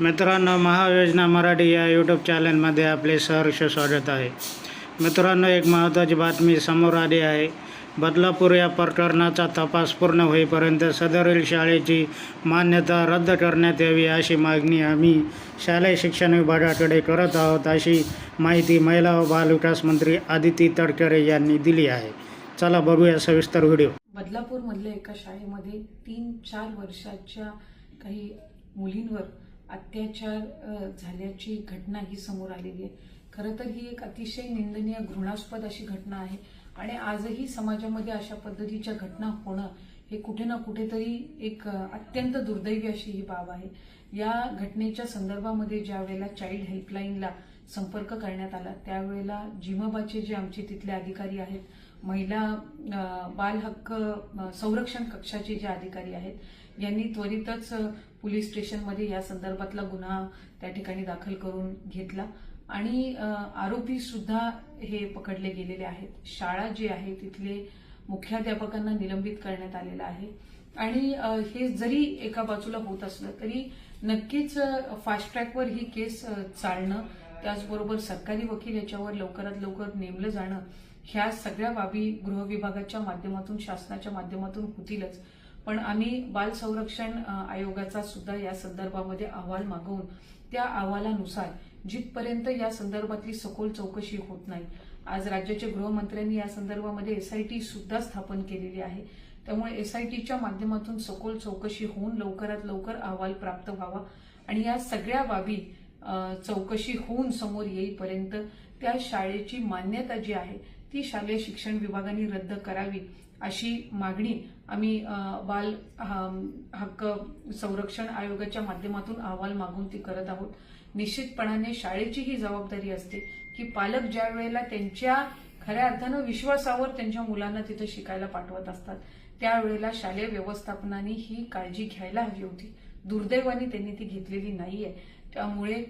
मित्रांनो महायोजना मराठी या यूट्यूब चॅनलमध्ये आपले सहर्ष स्वागत आहे. मित्रांनो एक महत्त्वाची बातमी समोर आली आहे. बदलापूर या प्रकरणाचा तपास पूर्ण होईपर्यंत सदरील शाळेची मान्यता रद्द करण्यात यावी अशी मागणी आम्ही शालेय शिक्षण विभागाकडे करत आहोत अशी माहिती महिला व बालविकास मंत्री आदिती तडकरे यांनी दिली आहे. चला बघूया सविस्तर व्हिडिओ. बदलापूरमधल्या एका शाळेमध्ये तीन चार वर्षाच्या काही मुलींवर अत्याचार झाल्याची घटना ही समोर आलेली आहे. खरं तर ही एक अतिशय निंदनीय घृणास्पद अशी घटना आहे आणि आजही समाजामध्ये अशा पद्धतीच्या घटना होणं हे कुठे ना कुठेतरी एक अत्यंत दुर्दैवी अशी ही बाब आहे. या घटनेच्या संदर्भामध्ये ज्या वेळेला चाइल्ड हेल्पलाईनला संपर्क करण्यात आला त्यावेळेला जिमबाचे जे आमचे तिथले अधिकारी आहेत महिला बाल हक्क संरक्षण कक्षाचे जे अधिकारी आहेत यांनी त्वरितच पोलीस स्टेशनमध्ये या संदर्भातला गुन्हा त्या ठिकाणी दाखल करून घेतला. आणि आरोपी सुद्धा हे पकडले गेलेले आहेत. शाळा जी आहे तिथले मुख्याध्यापकांना निलंबित करण्यात आलेलं आहे. आणि हे जरी एका बाजूला होत असलं तरी नक्कीच फास्ट ट्रॅकवर ही केस चालणं त्याचबरोबर सरकारी वकील याच्यावर लवकरात लवकर नेमलं जाणं ह्या सगळ्या बाबी गृहविभागाच्या माध्यमातून शासनाच्या माध्यमातून होतीलच. पण आम्ही बाल संरक्षण आयोगाचा सुद्धा या संदर्भामध्ये अहवाल मागवून त्या अहवालानुसार जिथपर्यंत या संदर्भातली सखोल चौकशी होत नाही आज राज्याच्या गृहमंत्र्यांनी या संदर्भामध्ये एसआयटी सुद्धा स्थापन केलेली आहे. त्यामुळे एसआयटीच्या माध्यमातून सखोल चौकशी होऊन लवकरात लवकर अहवाल प्राप्त व्हावा. आणि या सगळ्या बाबी चौकशी होऊन समोर येईपर्यंत त्या शाळेची मान्यता जी आहे ती शालेय शिक्षण विभागाने रद्द करावी अशी मागणी आम्ही बाल हक्क संरक्षण आयोगाच्या माध्यमातून अहवाल मागून ती करत आहोत. निश्चितपणाने शाळेची ही जबाबदारी असते की पालक ज्या वेळेला त्यांच्या खऱ्या अर्थानं विश्वासावर त्यांच्या मुलांना तिथं शिकायला पाठवत असतात त्यावेळेला शालेय व्यवस्थापनाने ही काळजी घ्यायला हवी होती. दुर्दैवाने त्यांनी ती घेतलेली नाहीये. त्यामुळे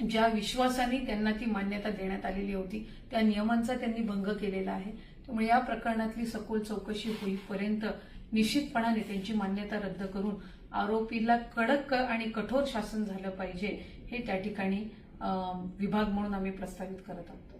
ज्या विश्वासाने त्यांना ती मान्यता देण्यात आलेली होती त्या नियमांचा त्यांनी भंग केलेला आहे. त्यामुळे या प्रकरणातली सखोल चौकशी होईपर्यंत निश्चितपणाने त्यांची मान्यता रद्द करून आरोपीला कडक आणि कठोर शासन झालं पाहिजे हे त्या ठिकाणी विभाग म्हणून आम्ही प्रस्तावित करत आहोत.